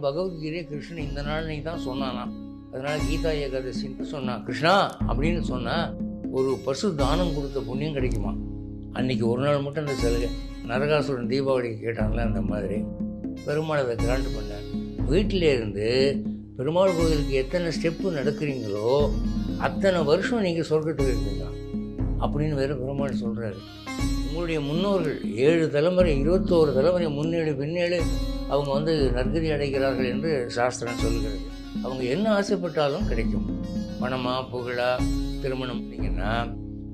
பகவத்கீதை கிருஷ்ணன் இந்த நாள் நீ தான் சொன்னானா அதனால கீதா ஏகாதசின்னு சொன்னான் கிருஷ்ணா அப்படின்னு சொன்னால் ஒரு பசு தானம் கொடுத்த புண்ணியம் கிடைக்குமா? அன்னைக்கு ஒரு நாள் மட்டும் அந்த சலுகை நரகாசுரன் தீபாவளிக்கு கேட்டாங்களே அந்த மாதிரி. பெருமாள் அதை கிராண்ட் பண்ணார் வீட்டிலே இருந்து பெருமாள் கோயிலுக்கு எத்தனை ஸ்டெப்பு நடக்கிறீங்களோ அத்தனை வருஷம் நீங்கள் சொர்க்கத்துக்கு இருப்பீங்க அப்படின்னு வேறு பெருமாள் சொல்கிறாரு உங்களுடைய முன்னோர்கள் ஏழு தலைமுறை இருபத்தோரு தலைமுறை முன்னேழு பின்னேழு அவங்க வந்து நற்கதி அடைகிறார்கள் என்று சாஸ்திரம் சொல்கிறது. அவங்க என்ன ஆசைப்பட்டாலும் கிடைக்கும். பணமா புகழா திருமணம் பண்ணிங்கன்னா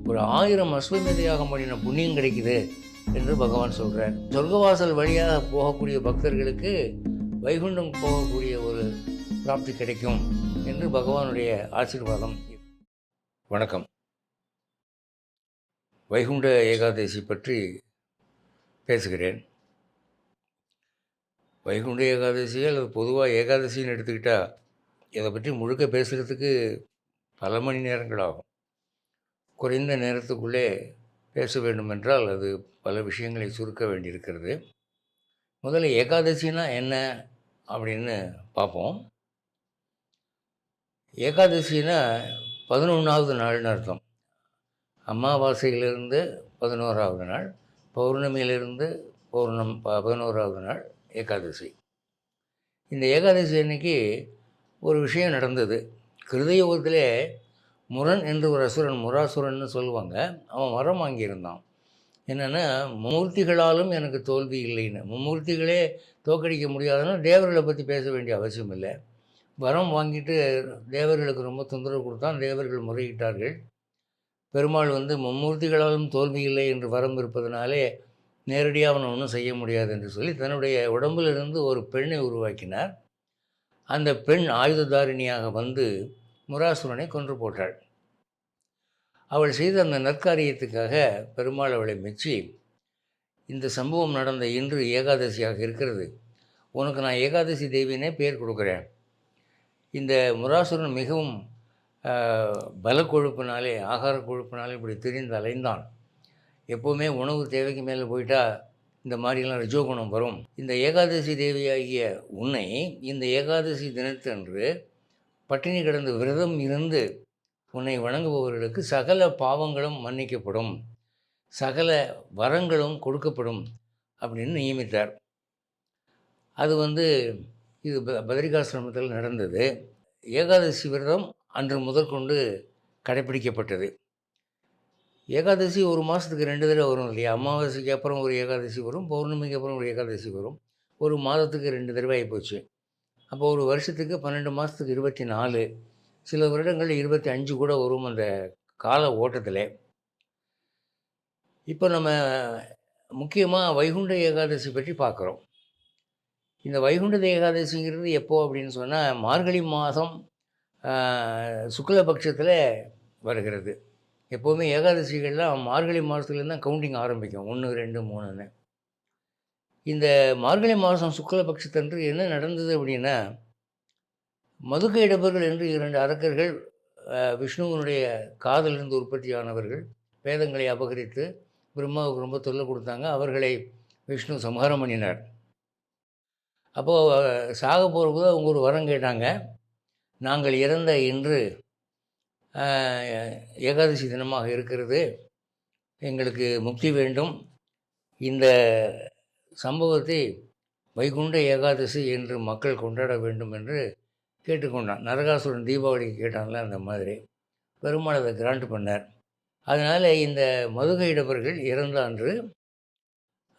ஒரு ஆயிரம் அஸ்வமேதையாக பண்ணின புண்ணியம் கிடைக்குது என்று பகவான் சொல்கிறார் சொர்க்கவாசல் வழியாக போகக்கூடிய பக்தர்களுக்கு வைகுண்டம் போகக்கூடிய ஒரு பிராப்தி கிடைக்கும் என்று பகவானுடைய ஆசீர்வாதம். வணக்கம். வைகுண்ட ஏகாதசி பற்றி பேசுகிறேன். வைகுண்ட ஏகாதசி அல்லது பொதுவாக ஏகாதசின்னு எடுத்துக்கிட்டால் இதை பற்றி முழுக்க பேசுகிறதுக்கு பல மணி நேரங்கள் ஆகும் குறைந்த நேரத்துக்குள்ளே பேச வேண்டுமென்றால் அது பல விஷயங்களை சுருக்க வேண்டியிருக்கிறது. முதல்ல ஏகாதசினா என்ன அப்படின்னு பார்ப்போம். ஏகாதசினா பதினொன்றாவது நாள்னு அர்த்தம். அமாவாசையிலிருந்து பதினோராவது நாள் பௌர்ணமியிலிருந்து பௌர்ணம் ப- பதினோராவது நாள் ஏகாதசி. இந்த ஏகாதசி அன்னைக்கு ஒரு விஷயம் நடந்தது. கிருதயோகத்திலே முரண் என்று ஒரு அசுரன் முராசுரன்னு சொல்லுவாங்க. அவன் வரம் வாங்கியிருந்தான். என்னென்னா மூர்த்திகளாலும் எனக்கு தோல்வி இல்லைன்னு. மூர்த்திகளே தோக்கடிக்க முடியாதுன்னா தேவர்களை பற்றி பேச வேண்டிய அவசியம் இல்லை. வரம் வாங்கிட்டு தேவர்களுக்கு ரொம்ப தொந்தரவு கொடுத்தான். தேவர்கள் முறையிட்டார்கள். பெருமாள் வந்து மும்மூர்த்திகளாலும் தோல்வி இல்லை என்று வரம் இருப்பதனாலே நேரடியாக அவனை ஒன்றும் செய்ய முடியாது என்று சொல்லி தன்னுடைய உடம்பிலிருந்து ஒரு பெண்ணை உருவாக்கினார். அந்த பெண் ஆயுததாரிணியாக வந்து முராசுரனை கொன்று போட்டாள். அவள் செய்த அந்த நற்காரியத்துக்காக பெருமாள் அவளை மெச்சி இந்த சம்பவம் நடந்த இன்று ஏகாதசியாக இருக்கிறது. உனக்கு நான் ஏகாதசி தேவினே பெயர் கொடுக்குறேன். இந்த முராசுரன் மிகவும் பல கொழுப்பினாலே ஆகார கொழுப்புனாலே இப்படி திரிந்து அலைந்தான். எப்போவுமே உணவு தேவைக்கு மேலே போயிட்டா இந்த மாதிரிலாம் ரஜோகுணம் வரும். இந்த ஏகாதசி தேவியாகிய உன்னை இந்த ஏகாதசி தினத்தன்று பட்டினி கிடந்த விரதம் இருந்து உன்னை வணங்குபவர்களுக்கு சகல பாவங்களும் மன்னிக்கப்படும். சகல வரங்களும் கொடுக்கப்படும் அப்படின்னு நியமித்தார். அது வந்து இது ப- பத்ரிகாசிரமத்தில் நடந்தது. ஏகாதசி விரதம் அன்று முதற்கொண்டு கடைப்பிடிக்கப்பட்டது. ஏகாதசி ஒரு மாதத்துக்கு ரெண்டு தடவை வரும் இல்லையா? அமாவாசைக்கு அப்புறம் ஒரு ஏகாதசி வரும் பௌர்ணமிக்கு அப்புறம் ஒரு ஏகாதசி வரும். ஒரு மாதத்துக்கு ரெண்டு தடவை ஆகிப்போச்சு அப்போ ஒரு வருஷத்துக்கு பன்னெண்டு மாதத்துக்கு இருபத்தி நாலு சில வருடங்கள் இருபத்தி அஞ்சு கூட வரும் அந்த கால ஓட்டத்தில். இப்போ நம்ம முக்கியமாக வைகுண்ட ஏகாதசி பற்றி பார்க்குறோம். இந்த வைகுண்ட ஏகாதசிங்கிறது எப்போ அப்படின்னு சொன்னால் மார்கழி மாதம் சுக்லபக்ஷத்தில் வருகிறது. எப்போவுமே ஏகாதசிகள்லாம் மார்கழி மாதத்துலேருந்து தான் கவுண்டிங் ஆரம்பிக்கும். ஒன்று ரெண்டு மூணுன்னு. இந்த மார்கழி மாதம் சுக்லபக்ஷத்தன்று என்ன நடந்தது அப்படின்னா மதுக்க இடபர்கள் என்று இரண்டு அரக்கர்கள் விஷ்ணுவனுடைய விஷ்ணுவினுடைய காதலிருந்து உற்பத்தியானவர்கள் வேதங்களை அபகரித்து பிரம்மாவுக்கு ரொம்ப தொல்லை கொடுத்தாங்க. அவர்களை விஷ்ணு சம்ஹாரம் பண்ணினார். அப்போது சாக போகிறபோது அவங்க ஒரு வரம் கேட்டாங்க. நாங்கள் இறந்த இன்று ஏகாதசி தினமாக இருக்கிறது. எங்களுக்கு முக்தி வேண்டும். இந்த சம்பவத்தை வைகுண்ட ஏகாதசி என்று மக்கள் கொண்டாட வேண்டும் என்று கேட்டுக்கொண்டான். நரகாசுரன் தீபாவளி கேட்டான்ல அந்த மாதிரி. பெருமாள் அதை கிராண்ட் பண்ணார். அதனால் இந்த மதுகையிடவர்கள் இறந்த அன்று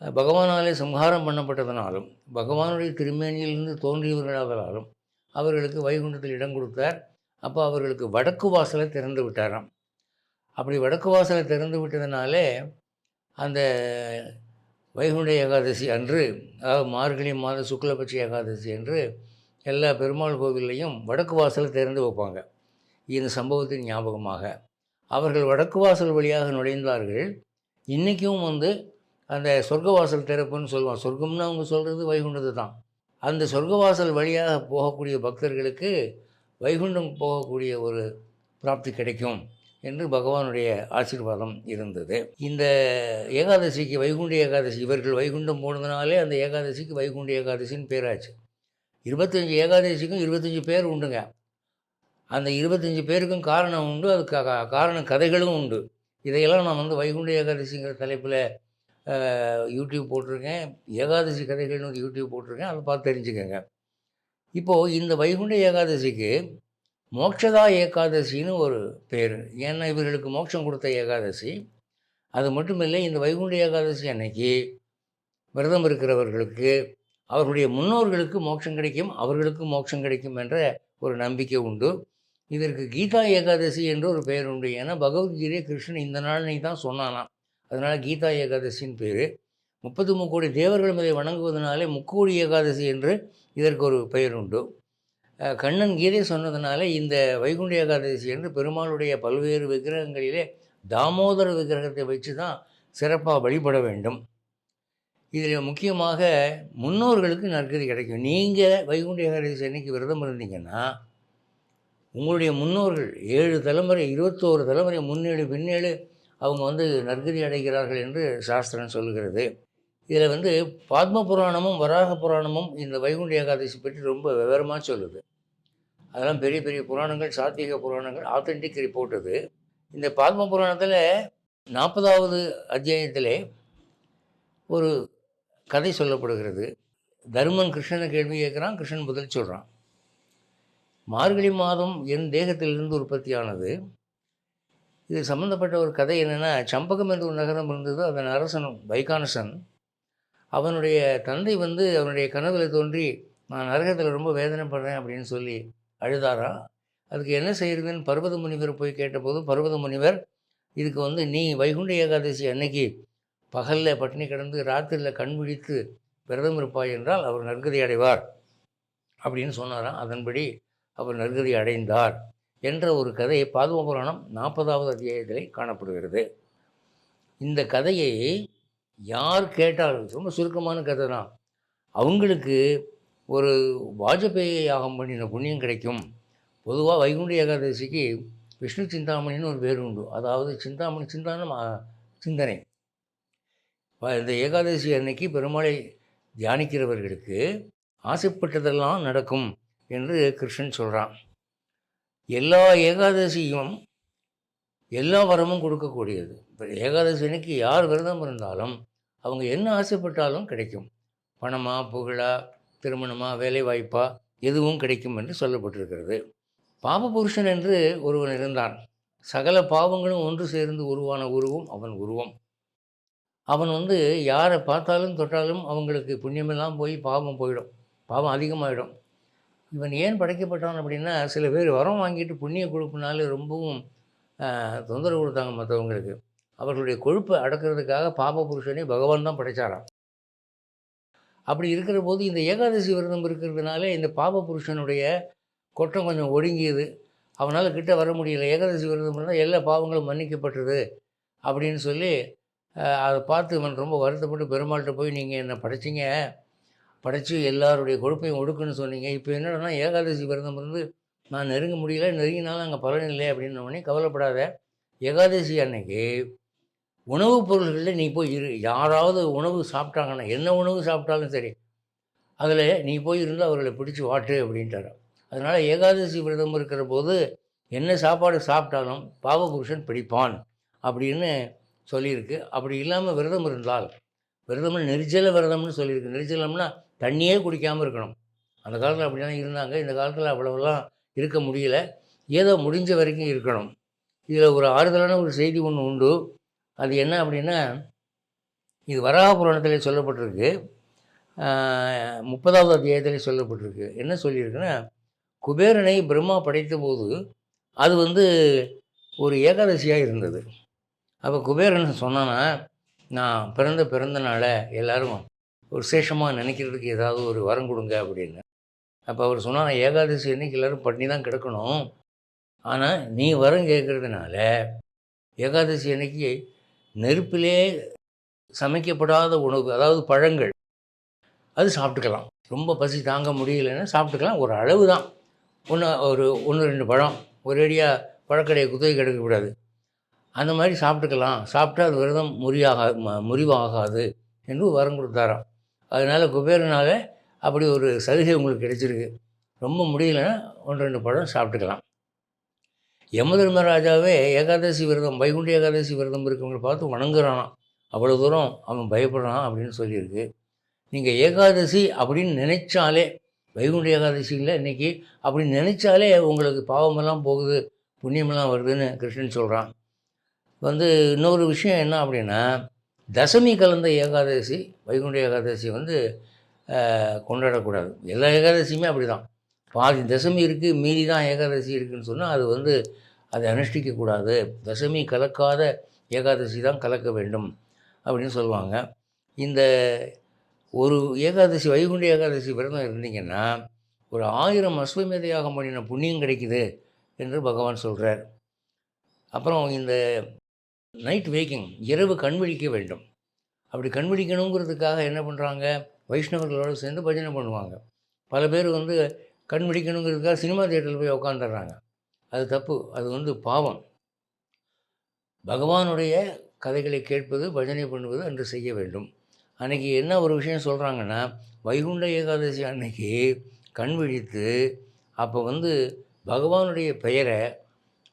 பகவானாலே சம்ஹாரம் பண்ணப்பட்டதனாலும் பகவானுடைய திருமேனியிலிருந்து தோன்றியவர்களாதலாலும் அவர்களுக்கு வைகுண்டத்தில் இடம் கொடுத்தார். அப்போ அவர்களுக்கு வடக்கு வாசலை திறந்து விட்டாராம். அப்படி வடக்கு வாசலை திறந்து விட்டதுனாலே அந்த வைகுண்ட ஏகாதசி அன்று அதாவது மார்கழி மாத சுக்லபட்ச ஏகாதசி அன்று எல்லா பெருமாள் கோவில்லையும் வடக்கு வாசலை திறந்து வைப்பாங்க. இந்த சம்பவத்தின் ஞாபகமாக. அவர்கள் வடக்கு வாசல் வழியாக நுழைந்தார்கள். இன்றைக்கும் வந்து அந்த சொர்க்க வாசல் திறப்புன்னு சொல்லுவாங்க. சொர்க்கம்னு அவங்க சொல்கிறது வைகுண்டது தான் அந்த சொர்க்கவாசல் வழியாக போகக்கூடிய பக்தர்களுக்கு வைகுண்டம் போகக்கூடிய ஒரு பிராப்தி கிடைக்கும் என்று பகவானுடைய ஆசீர்வாதம் இருந்தது. இந்த ஏகாதசிக்கு வைகுண்ட ஏகாதசி இவர்கள் வைகுண்டம் போனதுனாலே அந்த ஏகாதசிக்கு வைகுண்ட ஏகாதசின்னு பேராச்சு. இருபத்தஞ்சி ஏகாதசிக்கும் இருபத்தஞ்சி பேர் உண்டுங்க. அந்த இருபத்தஞ்சி பேருக்கும் காரணம் உண்டு அது காரண கதைகளும் உண்டு. இதையெல்லாம் நான் வந்து வைகுண்ட ஏகாதசிங்கிற தலைப்பில் யூடியூப் போட்டிருக்கேன். ஏகாதசி கதைகள்னு ஒரு யூடியூப் போட்டிருக்கேன். அதை பார்த்து தெரிஞ்சுக்கோங்க. இப்போது இந்த வைகுண்ட ஏகாதசிக்கு மோட்சதா ஏகாதசின்னு ஒரு பேர். ஏன்னா இவர்களுக்கு மோட்சம் கொடுத்த ஏகாதசி. அது மட்டும் இல்லை இந்த வைகுண்ட ஏகாதசி அன்னைக்கு விரதம் இருக்கிறவர்களுக்கு அவர்களுடைய முன்னோர்களுக்கு மோட்சம் கிடைக்கும் அவர்களுக்கு மோட்சம் கிடைக்கும் என்ற ஒரு நம்பிக்கை உண்டு. இதற்கு கீதா ஏகாதசி என்று ஒரு பெயர் உண்டு. ஏன்னா பகவத்கீதை கிருஷ்ணன் இந்த நாள் தான் சொன்னானாம். அதனால் கீதா ஏகாதசின்னு பேர். முப்பத்து முக்கோடி தேவர்களும் இதை வணங்குவதனாலே முக்கோடி ஏகாதசி என்று இதற்கு ஒரு பெயர் உண்டு. கண்ணன் கீதை சொன்னதுனால இந்த வைகுண்ட ஏகாதசி என்று பெருமாளுடைய பல்வேறு விக்கிரகங்களிலே தாமோதர விக்கிரகத்தை வச்சு தான் சிறப்பாக வழிபட வேண்டும். இதில் முக்கியமாக முன்னோர்களுக்கு நற்கதி கிடைக்கும். நீங்கள் வைகுண்ட ஏகாதசி அன்னைக்கு விரதம் இருந்தீங்கன்னா உங்களுடைய முன்னோர்கள் ஏழு தலைமுறை இருபத்தோரு தலைமுறை முன்னேழு பின்னேழு அவங்க வந்து நற்கதி அடைகிறார்கள் என்று சாஸ்திரம் சொல்லுகிறது. இதில் வந்து பாத்ம புராணமும் வராக புராணமும் இந்த வைகுண்ட ஏகாதசி பற்றி ரொம்ப விவரமாக சொல்லுது. அதெல்லாம் பெரிய பெரிய புராணங்கள் சாத்வீக புராணங்கள் ஆத்தென்டிக் ரிப்போர்ட் அது. இந்த பாத்ம புராணத்தில் நாற்பதாவது அத்தியாயத்திலே ஒரு கதை சொல்லப்படுகிறது. தருமன் கிருஷ்ணனை கேள்வி கேட்குறான் கிருஷ்ணன் பதில் சொல்கிறான் மார்கழி மாதம் என் தேகத்திலிருந்து உற்பத்தியானது. இது சம்மந்தப்பட்ட ஒரு கதை என்னென்னா சம்பகம் என்று ஒரு நகரம் இருந்தது. அதன் அரசன் வைகானசன். அவனுடைய தந்தை வந்து அவனுடைய கனவில் தோன்றி நான் நரகத்தில் ரொம்ப வேதனைப்படுறேன் அப்படின்னு சொல்லி அழுதாராம் அதுக்கு என்ன செய்கிறதுன்னு பர்வத முனிவர் போய் கேட்டபோது பர்வத முனிவர் இதுக்கு வந்து நீ வைகுண்ட ஏகாதசி அன்னைக்கு பகலில் பட்டினி கிடந்து ராத்திரியில் கண் விழித்து விரதம் இருப்பாய் என்றால் அவர் நற்கதி அடைவார் அப்படின்னு சொன்னாராம். அதன்படி அவர் நற்கதி அடைந்தார். என்ற ஒரு கதை பாதுவ புராணம் நாற்பதாவது அத்தியாயத்திலே காணப்படுகிறது. இந்த கதையை யார் கேட்டாலும் ரொம்ப சுருக்கமான கதை தான் அவங்களுக்கு ஒரு வாஜபேயி யாகம் பண்ணின புண்ணியம் கிடைக்கும். பொதுவாக வைகுண்ட ஏகாதசிக்கு விஷ்ணு சிந்தாமணின்னு ஒரு பேர் உண்டு. அதாவது சிந்தாமணி சிந்தானம் சிந்தனை. இந்த ஏகாதசி அன்னைக்கு பெருமாளை தியானிக்கிறவர்களுக்கு ஆசைப்பட்டதெல்லாம் நடக்கும் என்று கிருஷ்ணன் சொல்கிறான் எல்லா ஏகாதசியும் எல்லா வரமும் கொடுக்கக்கூடியது. இப்போ ஏகாதசி அன்னைக்கு யார் விரதம் இருந்தாலும் அவங்க என்ன ஆசைப்பட்டாலும் கிடைக்கும். பணமா புகழா திருமணமா வேலை வாய்ப்பா எதுவும் கிடைக்கும் என்று சொல்லப்பட்டிருக்கிறது. பாபபுருஷன் என்று ஒருவன் இருந்தான். சகல பாவங்களும் ஒன்று சேர்ந்து உருவான உருவம் அவன் உருவம். அவன் வந்து யாரை பார்த்தாலும் தொட்டாலும் அவங்களுக்கு புண்ணியமெல்லாம் போய் பாவம் போயிடும். பாவம் அதிகமாகிடும் இவன் ஏன் படைக்கப்பட்டான் அப்படின்னா சில பேர் வரம் வாங்கிட்டு புண்ணிய கொழுப்புனால ரொம்பவும் தொந்தரவு கொடுத்தாங்க மற்றவங்களுக்கு அவர்களுடைய கொழுப்பை அடக்கிறதுக்காக பாப புருஷனே பகவான் தான் படைச்சாராம். அப்படி இருக்கிற போது இந்த ஏகாதசி விரதம் இருக்கிறதுனால இந்த பாப புருஷனுடைய கொட்டம் கொஞ்சம் ஒடுங்கியது. அவனால் கிட்ட வர முடியல. ஏகாதசி விரதம் இருந்தால் எல்லா பாவங்களும் மன்னிக்கப்பட்டது அப்படின்னு சொல்லி அதை பார்த்து இவன் ரொம்ப வருத்தப்பட்டு பெருமாள்கிட்ட போய் நீங்கள் என்னை படைச்சிங்க? படைச்சி எல்லாருடைய கொழுப்பையும் ஒடுக்குன்னு சொன்னீங்க. இப்போ என்னடனா ஏகாதசி விரதம் இருந்து நான் நெருங்க முடியல நெருங்கினாலும் அங்கே பலன் இல்லை அப்படின்னு உடனே கவலைப்படாத. ஏகாதசி அன்னைக்கு உணவுப் பொருள்களில் நீ போய் இரு. யாராவது உணவு சாப்பிட்டாங்கன்னா என்ன உணவு சாப்பிட்டாலும் சரி அதில் நீ போய் இருந்து அவர்களை பிடிச்சி வாட்டு அப்படின்ட்டாரு. அதனால் ஏகாதசி விரதம் இருக்கிற போது என்ன சாப்பாடு சாப்பிட்டாலும் பாவபுருஷன் பிடிப்பான் அப்படின்னு சொல்லியிருக்கு. அப்படி இல்லாமல் விரதம் இருந்தால் விரதம்னு நெரிச்சல விரதம்னு சொல்லியிருக்கு. நெரிச்சலம்னா தண்ணியே குடிக்காமல் இருக்கணும். அந்த காலத்தில் அப்படி தான் இருந்தாங்க. இந்த காலத்தில் அவ்வளோவெல்லாம் இருக்க முடியல. ஏதோ முடிஞ்ச வரைக்கும் இருக்கணும். இதில் ஒரு ஆறுதலான ஒரு செய்தி ஒன்று உண்டு. அது என்ன அப்படின்னா இது வராக புராணத்திலே சொல்லப்பட்டிருக்கு. முப்பதாவது அத்தியாயத்திலே சொல்லப்பட்டிருக்கு. என்ன சொல்லியிருக்குன்னா குபேரனை பிரம்மா படைத்த போது அது வந்து ஒரு ஏகாதசியாக இருந்தது. அப்போ குபேரன் சொன்னான்னா நான் பிறந்த பிறந்த நாளை எல்லாரும் ஒரு விசேஷமாக நினைக்கிறதுக்கு ஏதாவது ஒரு வரம் கொடுங்க அப்படின்னு. அப்போ அவர் சொன்னார் ஏகாதசி அன்னைக்கு எல்லோரும் பண்ணி தான் கிடக்கணும். ஆனால் நீ வரம் கேட்குறதுனால ஏகாதசி அன்னைக்கு நெருப்பிலே சமைக்கப்படாத உணவு அதாவது பழங்கள் அது சாப்பிட்டுக்கலாம். ரொம்ப பசி தாங்க முடியலைன்னா சாப்பிட்டுக்கலாம். ஒரு அளவு தான் ஒன்று ஒரு ஒன்று ரெண்டு பழம். ஒரேடியாக பழக்கடையை குத்தகை கிடக்கக்கூடாது அந்த மாதிரி சாப்பிட்டுக்கலாம். சாப்பிட்டா அது விரதம் முறியாக ம- முறிவாகாது என்று வரம் கொடுத்தாராம். அதனால் குபேரனால் அப்படி ஒரு சலுகை உங்களுக்கு கிடைச்சிருக்கு. ரொம்ப முடியலன்னா ஒன்று ரெண்டு பழம் சாப்பிட்டுக்கலாம். யமதர்மராஜாவே ஏகாதசி விரதம் வைகுண்ட ஏகாதசி விரதம் இருக்கவங்களை பார்த்து வணங்குறானாம். அவ்வளோ தூரம் அவன் பயப்படுறான் அப்படின்னு சொல்லியிருக்கு. நீங்கள் ஏகாதசி அப்படின்னு நினைச்சாலே வைகுண்ட ஏகாதசியில் இன்னைக்கு அப்படி நினைச்சாலே உங்களுக்கு பாவமெல்லாம் போகுது புண்ணியமெல்லாம் வருதுன்னு கிருஷ்ணன் சொல்கிறான் வந்து இன்னொரு விஷயம் என்ன அப்படின்னா தசமி கலந்த ஏகாதசி வைகுண்ட ஏகாதசி வந்து கொண்டாடக்கூடாது. எல்லா ஏகாதசியுமே அப்படி தான் பாதி தசமி இருக்குது மீதி தான் ஏகாதசி இருக்குன்னு சொன்னால் அது வந்து அதை அனுஷ்டிக்கக்கூடாது. தசமி கலக்காத ஏகாதசி தான் கலக்க வேண்டும் அப்படின்னு சொல்லுவாங்க. இந்த ஒரு ஏகாதசி வைகுண்ட ஏகாதசி விரதம் இருந்தீங்கன்னா ஒரு ஆயிரம் அஸ்வமேத யாகம் பண்ணின புண்ணியம் கிடைக்குது என்று பகவான் சொல்கிறார் அப்புறம் இந்த நைட் வேக்கிங் இரவு கண் விழிக்க வேண்டும். அப்படி கண்விழிக்கணுங்கிறதுக்காக என்ன பண்ணுறாங்க வைஷ்ணவர்களோடு சேர்ந்து பஜனை பண்ணுவாங்க. பல பேர் வந்து கண்விழிக்கணுங்கிறதுக்காக சினிமா தியேட்டரில் போய் உட்காந்துடுறாங்க அது தப்பு. அது வந்து பாவம். பகவானுடைய கதைகளை கேட்பது பஜனை பண்ணுவது அன்று செய்ய வேண்டும். அன்றைக்கி என்ன ஒரு விஷயம் சொல்கிறாங்கன்னா வைகுண்ட ஏகாதசி அன்னைக்கு கண் விழித்து அப்போ வந்து பகவானுடைய பெயரை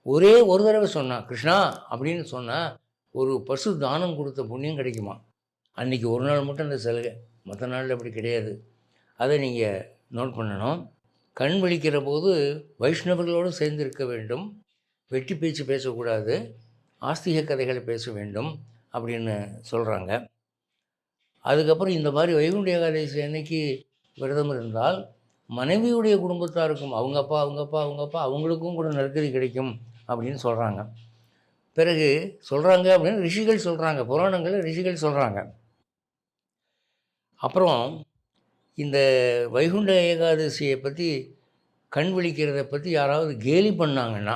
ஒரே ஒரு தடவை சொன்னான் கிருஷ்ணா அப்படின்னு சொன்னால் ஒரு பசு தானம் கொடுத்த புண்ணியம் கிடைக்குமா? அன்றைக்கி ஒரு நாள் மட்டும் அந்த சலுகை. மற்ற நாளில் அப்படி கிடையாது. அதை நீங்கள் நோட் பண்ணணும். கண் விழிக்கிற போது வைஷ்ணவர்களோடு சேர்ந்து இருக்க வேண்டும். வெட்டி பேச்சு பேசக்கூடாது. ஆஸ்திக கதைகளை பேச வேண்டும் அப்படின்னு சொல்கிறாங்க அதுக்கப்புறம் இந்த மாதிரி வைகுண்ட ஏகாதசி அன்னைக்கு விரதம் இருந்தால் மனைவியுடைய குடும்பத்தாருக்கும் அவங்க அப்பா அவங்க அப்பா அவங்க அப்பா அவங்களுக்கும் கூட நெருக்கடி கிடைக்கும். அப்படின்னு சொல்கிறாங்க பிறகு சொல்கிறாங்க அப்படின்னு ரிஷிகள் சொல்கிறாங்க புராணங்களில் ரிஷிகள் சொல்கிறாங்க அப்புறம் இந்த வைகுண்ட ஏகாதசியை பற்றி கண் விழிக்கிறத பற்றி யாராவது கேலி பண்ணாங்கன்னா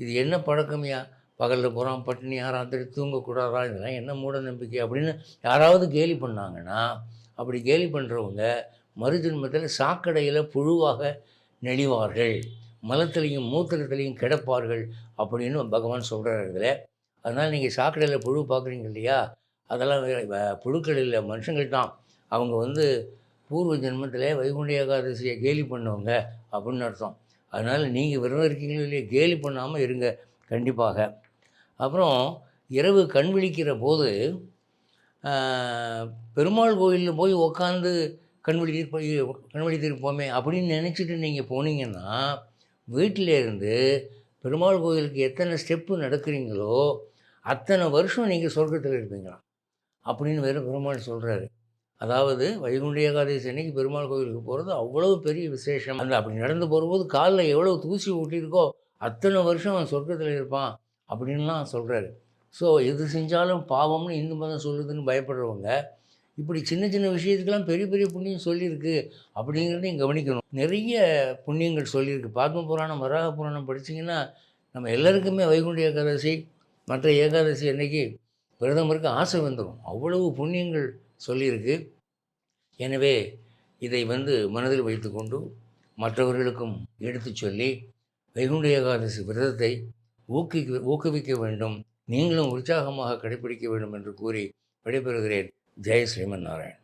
இது என்ன பழக்கமையா பகலில் போகிறான் பட்டினியா திரு தூங்கக்கூடாதா? இதெல்லாம் என்ன மூட நம்பிக்கை? அப்படின்னு யாராவது கேலி பண்ணாங்கன்னா அப்படி கேலி பண்ணுறவங்க மறுஜென்மத்தில் சாக்கடையில் புழுவாக நெளிவார்கள். மலத்திலையும் மூத்திரத்திலையும் கிடப்பார்கள் அப்படின்னு பகவான் சொல்கிறார் இதில். அதனால் நீங்கள் சாக்கடையில் புழு பார்க்குறீங்க இல்லையா? அதெல்லாம் புழுக்கள் இல்லை மனுஷங்கள் தான். அவங்க வந்து பூர்வ ஜென்மத்தில் வைகுண்ட ஏகாதசியை கேலி பண்ணவங்க அப்படின்னு அர்த்தம். அதனால் நீங்கள் விரதம் இருக்கீங்களோ இல்லையா கேலி பண்ணாமல் இருங்க கண்டிப்பாக. அப்புறம் இரவு கண் விழிக்கிற போது பெருமாள் கோயிலில் போய் உக்காந்து கண் விழித்து கண் விழித்திருப்போமே அப்படின்னு நினச்சிட்டு நீங்கள் போனீங்கன்னா வீட்டிலேருந்து பெருமாள் கோயிலுக்கு எத்தனை ஸ்டெப்பு நடக்கிறீங்களோ அத்தனை வருஷம் நீங்கள் சொர்க்கத்தில் இருப்பீங்களாம் அப்படின்னு வேறு பெருமாள் சொல்கிறாரு அதாவது வைகுண்ட ஏகாதசி அன்னைக்கு பெருமாள் கோயிலுக்கு போகிறது அவ்வளோ பெரிய விசேஷம். அந்த அப்படி நடந்து போகும்போது காலில் எவ்வளோ தூசி ஊட்டியிருக்கோ அத்தனை வருஷம் அவன் சொர்க்கத்தில் இருப்பான் அப்படின்லாம் சொல்கிறாரு ஸோ எது செஞ்சாலும் பாவம்னு இந்து மதம் சொல்லுதுன்னு பயப்படுறவங்க இப்படி சின்ன சின்ன விஷயத்துக்கெல்லாம் பெரிய பெரிய புண்ணியம் சொல்லியிருக்கு அப்படிங்கிறதையும் கவனிக்கணும். நிறைய புண்ணியங்கள் சொல்லியிருக்கு. பாத்ம புராணம் வராக புராணம் படிச்சீங்கன்னா நம்ம எல்லாருக்குமே வைகுண்ட ஏகாதசி மற்ற ஏகாதசி அன்னைக்கு பிரதமருக்கு ஆசை வந்துடும் அவ்வளவு புண்ணியங்கள் சொல்லியிருக்கு. எனவே இதை வந்து மனதில் வைத்துக்கொண்டு மற்றவர்களுக்கும் எடுத்துச் சொல்லி வைகுண்ட ஏகாதசி விரதத்தை ஊக்குவிக்க ஊக்குவிக்க வேண்டும். நீங்களும் உற்சாகமாக கடைபிடிக்க வேண்டும் என்று கூறி விடைபெறுகிறேன். జై శ్రీమన్నారాయణ